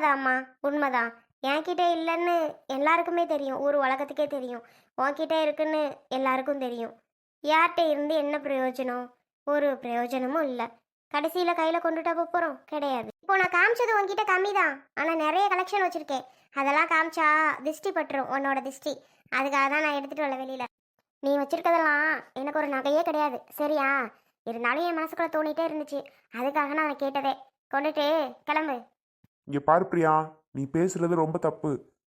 உண்மைதாம்மா உண்மைதான். என்கிட்ட இல்லைன்னு எல்லாருக்குமே தெரியும் ஊர் உலகத்துக்கே தெரியும். உன்கிட்ட இருக்குன்னு எல்லாருக்கும் தெரியும். யார்கிட்ட இருந்து என்ன பிரயோஜனம்? ஒரு பிரயோஜனமும் இல்லை. கடைசியில் கையில் கொண்டுட்டா போகிறோம் கிடையாது. இப்போ நான் காமிச்சது உன்கிட்ட கம்மி தான் ஆனால் நிறைய கலெக்ஷன் வச்சுருக்கேன். அதெல்லாம் காமிச்சா திஷ்டி பட்டுரும் உன்னோட திஷ்டி. அதுக்காக தான் நான் எடுத்துகிட்டு வரல வெளியில். நீ வச்சிருக்கதெல்லாம் எனக்கு ஒரு நகையே கிடையாது. சரியா? இருந்தாலும் என் மனசுக்குள்ளே தோணிட்டே இருந்துச்சு. அதுக்காக நான் கேட்டதே. கொண்டுட்டு கிளம்பு. இங்கே பாரு பிரியா நீ பேசுறது ரொம்ப தப்பு.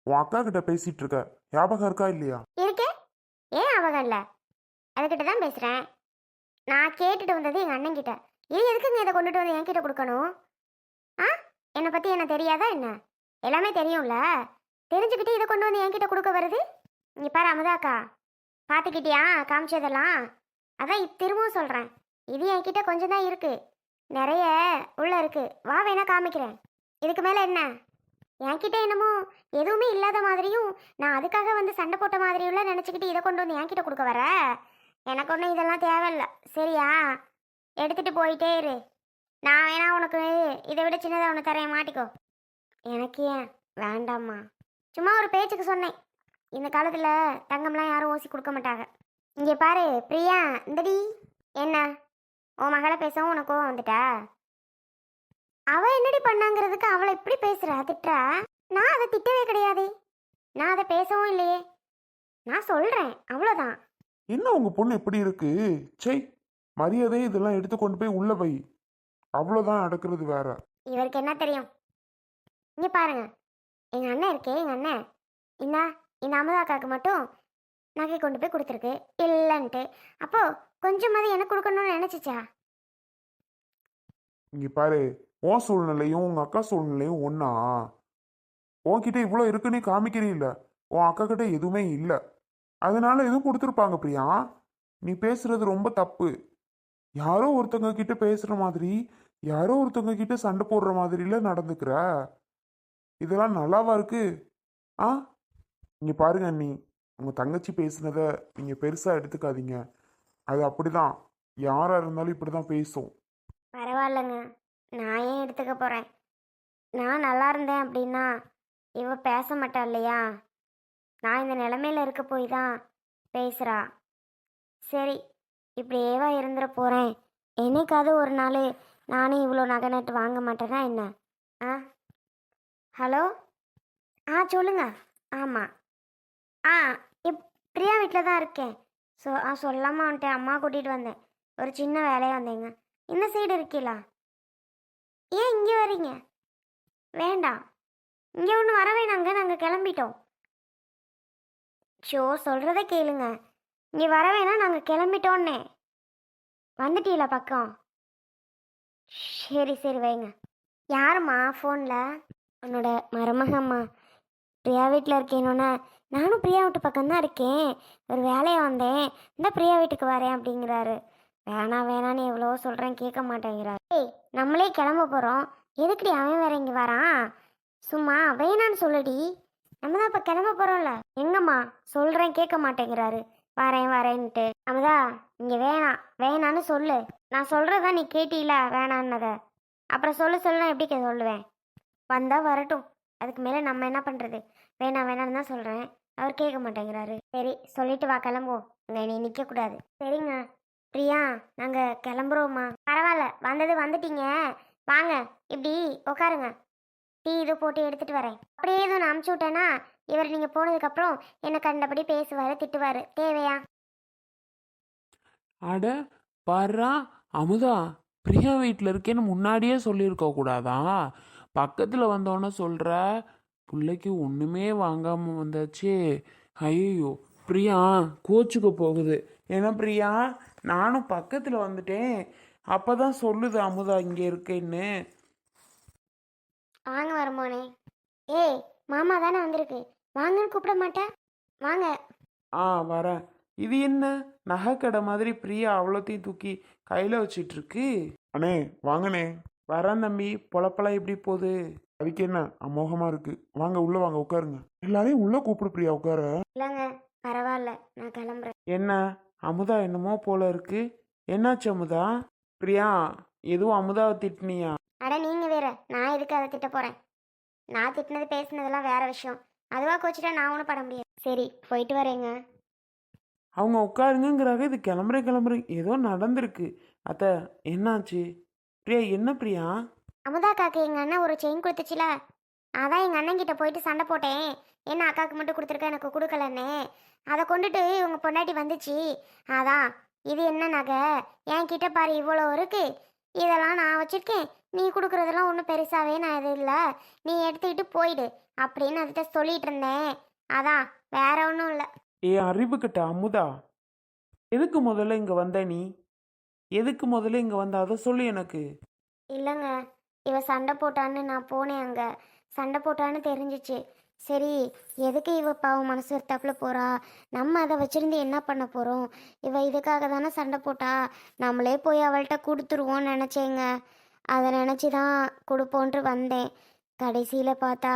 உன் அக்கா கிட்ட பேசிட்டு இருக்க. ஞாபகம் இருக்கா இல்லையா? இருக்கே ஏன் ஞாபகம் இல்லை? அதுக்கிட்ட தான் பேசுகிறேன் நான் கேட்டுட்டு வந்தது எங்கள் அண்ணன் கிட்ட. இது எதுக்குங்க இதை கொண்டுட்டு வந்து என்கிட்ட கொடுக்கணும்? ஆ? என்னை பற்றி என்ன தெரியாதா என்ன? எல்லாமே தெரியும்ல? தெரிஞ்சுக்கிட்டு இதை கொண்டு வந்து என்கிட்ட கொடுக்க வருது? இங்கே பாரு அமுதாக்கா பார்த்துக்கிட்டியா காமிச்சதெல்லாம்? அதான் திரும்பவும் சொல்கிறேன் இது என்கிட்ட கொஞ்சம் தான் இருக்குது நிறைய உள்ள இருக்குது வா வேணா காமிக்கிறேன். இதுக்கு மேலே என்ன? என்கிட்ட என்னமோ எதுவுமே இல்லாத மாதிரியும் நான் அதுக்காக வந்து சண்டை போட்ட மாதிரியும்லாம் நினச்சிக்கிட்டு இதை கொண்டு வந்து என்கிட்ட கொடுக்க வர? எனக்கு ஒன்றும் இதெல்லாம் தேவையில்ல. சரியா? எடுத்துகிட்டு போயிட்டே இரு. நான் வேணா உனக்கு இதை விட சின்னதாக ஒன்று தரேன். மாட்டிக்கோ. எனக்கு ஏன்? வேண்டாம்மா. சும்மா ஒரு பேச்சுக்கு சொன்னேன். இந்த காலத்தில் தங்கம்லாம் யாரும் ஓசி கொடுக்க மாட்டாங்க. இங்கே பாரு பிரியா இந்தடி. என்ன? உன் மகளை பேசவும் உனக்கு கோவம் வந்துட்டா? அவ என்னடி பண்ணாங்கிறதுக்கு அவளை இப்படி பேசுறா? திட்டுறா நான் அதை திட்டவே கிடையாது. நான் அதை பேசவும் இல்லையே. நான் சொல்றேன் அவ்வளோதான் என்ன உங்க பொண்ணு எப்படி இருக்கு? சே மரியாதை இதெல்லாம் எடுத்து கொண்டு போய் உள்ள வை. அவ்வளோதான் நடக்கிறது வேற. இவருக்கு என்ன தெரியும்? இங்க பாருங்க. எங்க அண்ணன் இருக்கே எங்க அண்ணன். என்ன இந்த அமுதாக்காக்கு மட்டும் நகை கொண்டு போய் கொடுத்துருக்கு. இல்லைன்ட்டு. அப்போ கொஞ்சமாவது எனக்கு கொடுக்கணும்னு நினைச்சிச்சா? இங்க பாரு உன் சூழ்நிலையும் உங்க அக்கா சூழ்நிலையும் ஒன்றா உன்கிட்ட இவ்வளோ இருக்குன்னே காமிக்கிறே இல்லை உன் அக்கா கிட்ட எதுவுமே இல்லை. அதனால எதுவும் கொடுத்துருப்பாங்க பிரியா? நீ பேசுறது ரொம்ப தப்பு. யாரோ ஒருத்தவங்க கிட்ட பேசுற மாதிரி யாரோ ஒருத்தவங்க கிட்ட சண்டை போடுற மாதிரில நடந்துக்கிற? இதெல்லாம் நல்லாவா இருக்கு? ஆ? இங்கே பாருங்க அண்ணி. உங்க தங்கச்சி பேசுனதை நீங்க பெருசா எடுத்துக்காதீங்க. அது அப்படிதான். யாரா இருந்தாலும் இப்படிதான் பேசும். பரவாயில்லங்க. நான் ஏன் எடுத்துக்க போகிறேன் நான் நல்லா இருந்தேன் அப்படின்னா இவ பேச மாட்டா இல்லையா? நான் இந்த நிலமையில இருக்க போய் தான் பேசுகிறா சரி இப்படியேவா இருந்துட போகிறேன் என்னைக்காவது ஒரு நாள் நானே இவ்வளோ நகை நட்டு வாங்க மாட்டேனா என்ன? ஆ? ஹலோ? ஆ சொல்லுங்க. ஆமாம் ஆ இப் பிரியா வீட்டில் தான் இருக்கேன். ஸோ ஆ சொல்லாமல் வந்துட்டேன். அம்மா கூட்டிகிட்டு வந்தேன். ஒரு சின்ன வேலையாக வந்தேங்க. இந்த சைடு இருக்கீங்களா ஏன் இங்கே வரீங்க? வேண்டாம். இங்கே ஒன்று வர வேணாங்க நாங்கள் கிளம்பிட்டோம். ஷோ சொல்கிறத கேளுங்க. இங்கே வர வேணாம் நாங்கள் கிளம்பிட்டோன்னே. வந்துட்டீங்களா பக்கம்? சரி சரி வைங்க. யாரும்மா ஃபோனில்? உன்னோட மருமகம்மா. பிரியா வீட்டில் இருக்கேனோன்னா நானும் பிரியா வீட்டு பக்கம்தான் இருக்கேன். ஒரு வேலையை வந்தேன். இந்த பிரியா வீட்டுக்கு வரேன் அப்படிங்கிறாரு. வேணாம் வேணான்னு எவ்வளோ சொல்கிறேன் கேட்க மாட்டேங்கிறார். ஏய் நம்மளே கிளம்ப போகிறோம் எதுக்குடி அவன் வேற இங்கே வரான்? சும்மா வேணான்னு சொல்லுடி. நம்ம தான் இப்போ கிளம்ப போகிறோம்ல எங்கம்மா? சொல்கிறேன் கேட்க மாட்டேங்கிறாரு. வரேன் வரேன்ட்டு. அமுதா இங்கே வேணாம் வேணான்னு சொல்லு. நான் சொல்கிறதா நீ கேட்டியில வேணான்னதை. அப்புறம் சொல்ல சொல்ல எப்படி கே- சொல்லுவேன்? வந்தால் வரட்டும். அதுக்கு மேலே நம்ம என்ன பண்ணுறது வேணாம் வேணான்னு தான் சொல்கிறேன் அவர் கேட்க மாட்டேங்கிறாரு. சரி சொல்லிட்டு வா கிளம்புவோம். அங்கே நீ நிற்கக்கூடாது சரிங்க. பிரியா நாங்கள் கிளம்புறோம்மா. பரவாயில்ல வந்தது வந்துட்டீங்க. வாங்க இப்படி உட்காருங்க டீ இது போட்டு எடுத்துட்டு வரேன். அப்படியே எதுவும் நான் அமுச்சு விட்டேன்னா இவர் நீங்கள் போனதுக்கப்புறம் என்னை கண்டபடி பேசுவார் திட்டுவார். தேவையா? அட பாரா அமுதா பிரியா வீட்டில் இருக்கேன்னு முன்னாடியே சொல்லியிருக்க கூடாதா? பக்கத்தில் வந்தோன்னே சொல்கிற பிள்ளைக்கு ஒன்றுமே வாங்காமல் வந்தாச்சு. ஐயோ பிரியா கோச்சுக்கு போகுது. ஏன்னா பிரியா? நானும் பக்கத்தில் வந்துட்டேன். அப்போ தான் சொல்லுது அமுதா இங்கே இருக்கேன்னு. வாங்க வருமோனே ஏய் மாமா தானே வந்திருக்கு. வாங்கன்னு கூப்பிட மாட்டேன். வாங்க. ஆ வரேன். இது என்ன? நகைக்கடை மாதிரி பிரியா அவ்வளோத்தையும் தூக்கி கையில் வச்சிட்டு இருக்கு அண்ணே வாங்கண்ணே. வரேன் தம்பி. பொழப்பெல்லாம் எப்படி போகுது? அதுக்கு என்ன? அமோகமா இருக்கு. வாங்க உள்ள வாங்க உட்காருங்க. எல்லாரையும் உள்ள கூப்பிடு பிரியா உட்கார. இல்லைங்க பரவாயில்ல. நான் கிளம்புறேன். என்ன? அமுதா என்னமோ போல இருக்கு. என்னாச்சு அமுதா? பிரியா எதுவும் அமுதாவை திட்டினியா? அட நீங்கள் வேற நான் எதுக்கு அதை திட்ட போகிறேன் நான் திட்டினது பேசினதெல்லாம் வேற விஷயம். அதுவாக கோச்சிட்டா நான் ஒன்றும் பண்ண முடியாது. சரி போயிட்டு வரேங்க. அவங்க உட்காருங்கங்கிறாக இது கிளம்புறேன் கிளம்புறேன். ஏதோ நடந்திருக்கு. அத்தை என்னாச்சு? பிரியா என்ன பிரியா? அமுதா அக்காக்கு எங்கள் அண்ணன் ஒரு செயின் கொடுத்துச்சுல? அதான் எங்கள் அண்ணன் கிட்ட போயிட்டு சண்டை போட்டேன். என்ன அக்காவுக்கு மட்டும் கொடுத்துருக்க? எனக்கு கொடுக்கலன்னு. அதை கொண்டுட்டு இவங்க பொண்டாட்டி வந்துச்சு. அதான் இது என்ன நகை? என் கிட்ட பாரு இவ்வளோ இருக்கு. இதெல்லாம் நான் வச்சிருக்கேன். நீ கொடுக்குறதெல்லாம் ஒன்றும் பெருசாவே நான் இது இல்லை. நீ எடுத்துக்கிட்டு போயிடு அப்படின்னு அதுகிட்ட சொல்லிட்டு இருந்தேன். அதான் வேற ஒன்றும் இல்லை. ஏ அறிவு கிட்ட அமுதா. எதுக்கு முதல்ல இங்கே வந்த நீ? எதுக்கு முதல்ல இங்கே வந்த? அதை சொல்லு எனக்கு. இல்லைங்க இவ சண்டை போட்டான்னு நான் போனேன் அங்கே. சண்டை போட்டான்னு தெரிஞ்சிச்சு. சரி எதுக்கு இவ பாவம் மனசு வருத்தாப்புல போறா? நம்ம அதை வச்சிருந்து என்ன பண்ண போகிறோம் இவ இதுக்காக தானே சண்டை போட்டா? நம்மளே போய் அவள்கிட்ட கொடுத்துருவோன்னு நினச்சேங்க. அதை நினச்சி தான் கொடுப்போன்ட்டு வந்தேன். கடைசியில் பார்த்தா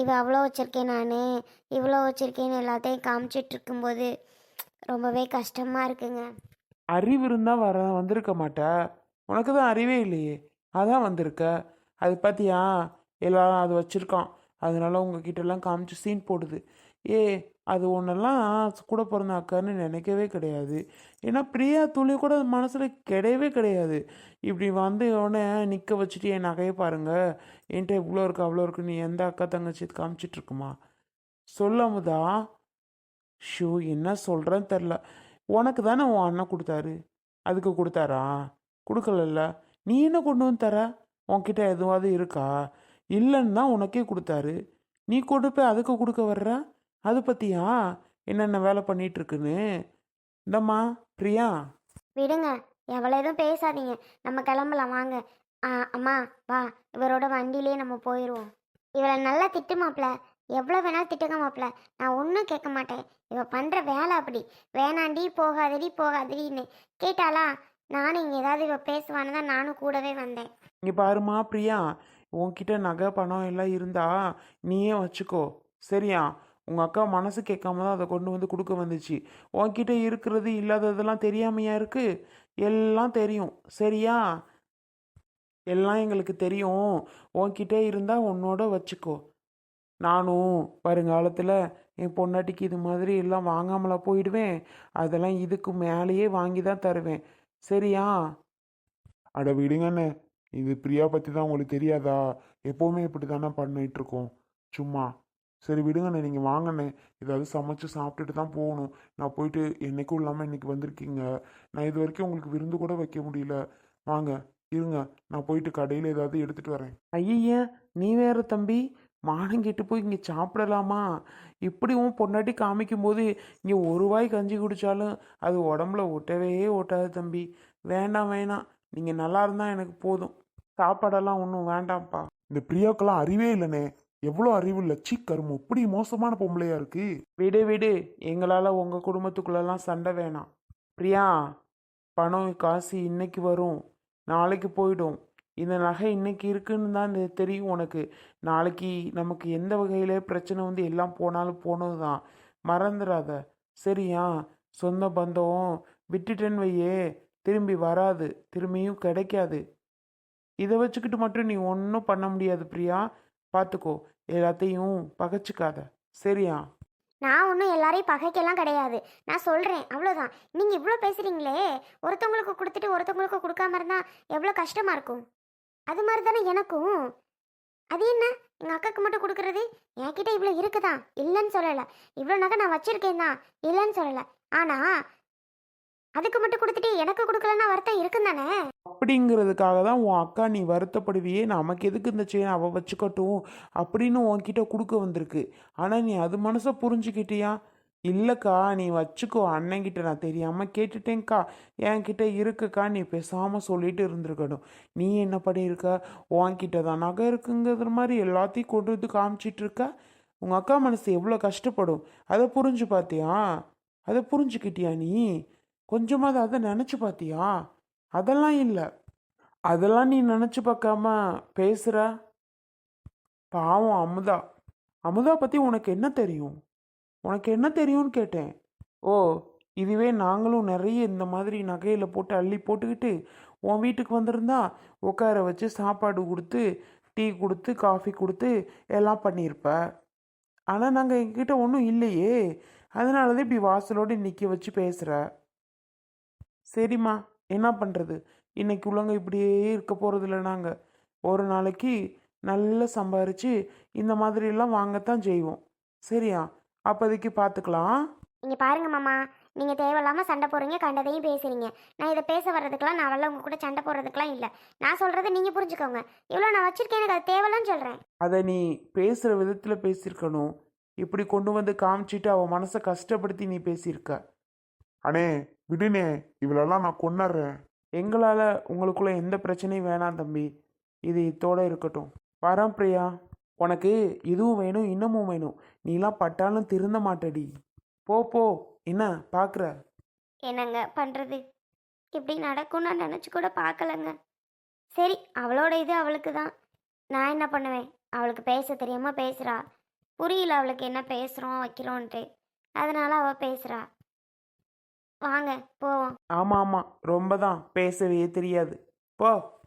இவ அவ்வளோ வச்சுருக்கேன் நான் இவ்வளோ வச்சுருக்கேன்னு எல்லாத்தையும் காமிச்சிட்டு இருக்கும்போது ரொம்பவே கஷ்டமாக இருக்குங்க. அறிவு இருந்தால் வர வந்திருக்க மாட்டேன் உனக்கு தான் அறிவே இல்லையே. அதான் வந்திருக்க. அது பார்த்தியா எல்லாரும் அது வச்சுருக்கான். அதனால உங்ககிட்டலாம் காமிச்சு சீன் போடுது. ஏ அது ஒன்றெல்லாம் கூட பிறந்த அக்கான்னு நினைக்கவே கிடையாது. ஏன்னா பிரியா துளி கூட மனசில் கிடையவே கிடையாது. இப்படி வந்து உடனே நிற்க வச்சுட்டு என் நகையை பாருங்க. என்கிட்ட இவ்வளோ இருக்கு அவ்வளோ இருக்குன்னு நீ எந்த அக்கா தங்கச்சி காமிச்சிட்டு இருக்குமா? சொல்லாமுதா? ஷோ என்ன சொல்கிறேன்னு தெரில. உனக்கு தானே உன் அண்ணன் கொடுத்தாரு? அதுக்கு கொடுத்தாரா? கொடுக்கலல்ல. நீ என்ன கொண்டு வந்து தர? உன்கிட்ட எதுவாவது இருக்கா? இல்லைன்னு தான் உனக்கே கொடுத்தாரு. நீ கொடுப்ப அதுக்கு கொடுக்க வர்ற? அது பற்றியா என்னென்ன வேலை பண்ணிட்டு இருக்குன்னு இந்தம்மா பிரியா. விடுங்க. எவ்வளோ எதுவும் பேசாதீங்க. நம்ம கிளம்பலாம். வாங்க. ஆ, அம்மா வா. இவரோட வண்டியிலே நம்ம போயிடுவோம் இவளை நல்லா திட்டு எவ்வளோ வேணாலும் திட்டுங்க மாப்ள நான் ஒன்றும் கேட்க மாட்டேன். இவ பண்ணுற வேலை அப்படி. வேணாண்டி போகாதடி போகாதடின்னு. கேட்டாளா? நானும் இங்கே ஏதாவது இவ பேசுவான்னு தான் நானும் கூடவே வந்தேன். இங்கே பாருமா பிரியா. உன்கிட்ட நகை பணம் எல்லாம் இருந்தா நீயே வச்சுக்கோ. சரியா? உங்கள் அக்கா மனசு கேட்காம தான் அதை கொண்டு வந்து கொடுக்க வந்துச்சு. உன்கிட்ட இருக்கிறது இல்லாததெல்லாம் தெரியாமையா இருக்குது எல்லாம் தெரியும். சரியா? எல்லாம் எங்களுக்கு தெரியும். உன்கிட்ட இருந்தால் உன்னோட வச்சுக்கோ. நானும் வருங்காலத்தில் என் பொண்டாட்டிக்கு இது மாதிரி எல்லாம் வாங்காமலா போயிடுவேன். அதெல்லாம் இதுக்கு மேலேயே வாங்கி தான் தருவேன். சரியா? அட விடுங்கண்ணே. இது பிரியா பற்றி தான் உங்களுக்கு தெரியாதா? எப்போவுமே இப்படி தானே பண்ணிட்டு இருக்கோம் சும்மா. சரி விடுங்கண்ணே. நீங்கள் வாங்கண்ணே. ஏதாவது சமைச்சு சாப்பிட்டுட்டு தான் போகணும். நான் போயிட்டு என்னைக்கும் இல்லாமல் இன்னைக்கு வந்திருக்கீங்க. நான் இது வரைக்கும் உங்களுக்கு விருந்து கூட வைக்க முடியல. வாங்க இருங்க. நான் போயிட்டு கடையில் ஏதாவது எடுத்துகிட்டு வரேன். ஐயா நீ வேற தம்பி. மானம் கெட்டு போய் இங்கே சாப்பிடலாமா? இப்படி உன் பொண்டாட்டி காமிக்கும் போது இங்கே ஒரு வாய் கஞ்சி குடித்தாலும் அது உடம்புல ஒட்டவே ஒட்டாது தம்பி. வேண்டாம் வேணாம். நீங்கள் நல்லா இருந்தால் எனக்கு போதும். சாப்பாடெல்லாம் ஒன்றும் வேண்டாம்ப்பா. இந்த பிரியாக்கெல்லாம் அறிவே இல்லைண்ணே எவ்வளோ அறிவு இல்லை. சீ கருமம் இப்படி மோசமான பொம்பளையா இருக்கு. விடு விடு. எங்களால் உங்கள் குடும்பத்துக்குள்ளெல்லாம் சண்டை வேணாம். பிரியா பணம் காசு இன்னைக்கு வரும். நாளைக்கு போயிடும். இந்த நகை இன்னைக்கு இருக்குன்னு தான் தெரியும் உனக்கு. நாளைக்கு நமக்கு எந்த வகையில் பிரச்சனை வந்து எல்லாம் போனாலும் போனது தான் மறந்துடாத சரியா? சொந்த பந்தம். விட்டுட்டேன்னு வையே. திரும்பி வராது திரும்பியும் கிடைக்காது. இதை வச்சுக்கிட்டு மட்டும் நீ ஒன்றும் பண்ண முடியாது பிரியா. பார்த்துக்கோ எல்லாத்தையும் பகைச்சிக்காத. சரியா? நான் ஒன்றும் எல்லாரையும் பகைக்கெல்லாம் கிடையாது. நான் சொல்கிறேன் அவ்வளோதான் நீங்கள் இவ்வளோ பேசுகிறீங்களே ஒருத்தவங்களுக்கு கொடுத்துட்டு ஒருத்தவங்களுக்கு கொடுக்காம இருந்தால் எவ்வளோ கஷ்டமாக இருக்கும்? அது மாதிரி தானே எனக்கும். அது என்ன? எங்கள் அக்காவுக்கு மட்டும் கொடுக்குறது? என்கிட்ட இவ்வளோ இருக்குதா? இல்லைன்னு சொல்லலை. இவ்வளோ நகை நான் வச்சுருக்கேன் தான். இல்லைன்னு சொல்லலை. ஆனால் அதுக்கு மட்டும் கொடுத்துட்டு எனக்கு கொடுக்கலன்னா வருத்தம் இருக்கும் தானே அப்படிங்கிறதுக்காக தான் உன் அக்கா நீ வருத்தப்படுவியே. நமக்கு எதுக்கு இந்த செயின் அவள் வச்சுக்கட்டும் அப்படின்னு உன்கிட்ட கொடுக்க வந்திருக்கு. ஆனால் நீ அது மனசை புரிஞ்சுக்கிட்டியா? இல்லைக்கா நீ வச்சுக்கோ. அண்ணங்கிட்ட நான் தெரியாமல் கேட்டுட்டேங்க்கா என்கிட்ட இருக்குக்கா. நீ பேசாமல் சொல்லிட்டு இருந்திருக்கணும். நீ என்ன பண்ணியிருக்க? உன்கிட்ட தான் நகை இருக்குங்கிற மாதிரி எல்லாத்தையும் கொண்டு வந்து காமிச்சிட்டு இருக்க? உங்கள் அக்கா மனசு எவ்வளோ கஷ்டப்படும். அதை புரிஞ்சு பார்த்தியா? அதை புரிஞ்சுக்கிட்டியா நீ? கொஞ்சமாவது அதை நினச்சி பார்த்தியா அதெல்லாம் இல்லை. அதெல்லாம் நீ நினச்சி பார்க்காம பேசுகிற பாவம் அமுதா. அமுதா பற்றி உனக்கு என்ன தெரியும்? உனக்கு என்ன தெரியும்னு கேட்டேன். ஓ இதுவே நாங்களும் நிறைய இந்த மாதிரி நகையில் போட்டு அள்ளி போட்டுக்கிட்டு உன் வீட்டுக்கு வந்திருந்தா உட்கார வச்சு சாப்பாடு கொடுத்து டீ கொடுத்து காஃபி கொடுத்து எல்லாம் பண்ணியிருப்ப ஆனால் நாங்கள் எங்ககிட்ட ஒன்றும் இல்லையே. அதனால தான் இப்படி வாசலோடு நிற்க வச்சு பேசுகிற சரிம்மா என்ன பண்ணுறது இன்னைக்கு உள்ளவங்க இப்படியே இருக்க போகிறதில்ல நாங்கள் ஒரு நாளைக்கு நல்லா சம்பாரித்து இந்த மாதிரிலாம் வாங்கத்தான் செய்வோம். சரியா? அப்போதைக்கு பார்த்துக்கலாம். இங்க பாருங்க மாமா நீங்க தேவையில்லாம சண்டை போடுறீங்க கண்டதையும் பேசுறீங்க. நான் இதை பேச வர்றதுக்கெல்லாம் நான் வரல உங்க கூட சண்டை போடுறதுக்கெல்லாம் இல்லை. நான் சொல்றதை நீங்க புரிஞ்சுக்கோங்க. இவ்வளோ நான் வச்சிருக்கேன் எனக்கு அது தேவையில்லன்னு சொல்றேன். அதை நீ பேசுகிற விதத்தில் பேசியிருக்கணும். இப்படி கொண்டு வந்து காமிச்சிட்டு அவன் மனசை கஷ்டப்படுத்தி நீ பேசியிருக்க. அண்ணே விடுனே இவளெல்லாம் நான் கொண்டுறேன் எங்களால் உங்களுக்குள்ள எந்த பிரச்சனையும் வேணாம் தம்பி. இது இத்தோட இருக்கட்டும். வரேன் பிரியா. உனக்கு இதுவும் வேணும் இன்னமும் வேணும். நீலாம் பட்டாலும் திருந்த மாட்டடி. போ போ. என்ன பார்க்குற என்னங்க பண்ணுறது இப்படி நடக்கும்னு நான் நினச்சி கூட பார்க்கலங்க சரி அவளோட இது அவளுக்கு தான். நான் என்ன பண்ணுவேன்? அவளுக்கு பேச தெரியாமல் பேசுகிறா புரியல அவளுக்கு என்ன பேசுகிறோம் வைக்கிறோன்ட்டு. அதனால் அவள் பேசுகிறா வாங்க போவோம். ஆமாம் ஆமாம் ரொம்ப தான் பேசவே தெரியாது. போ.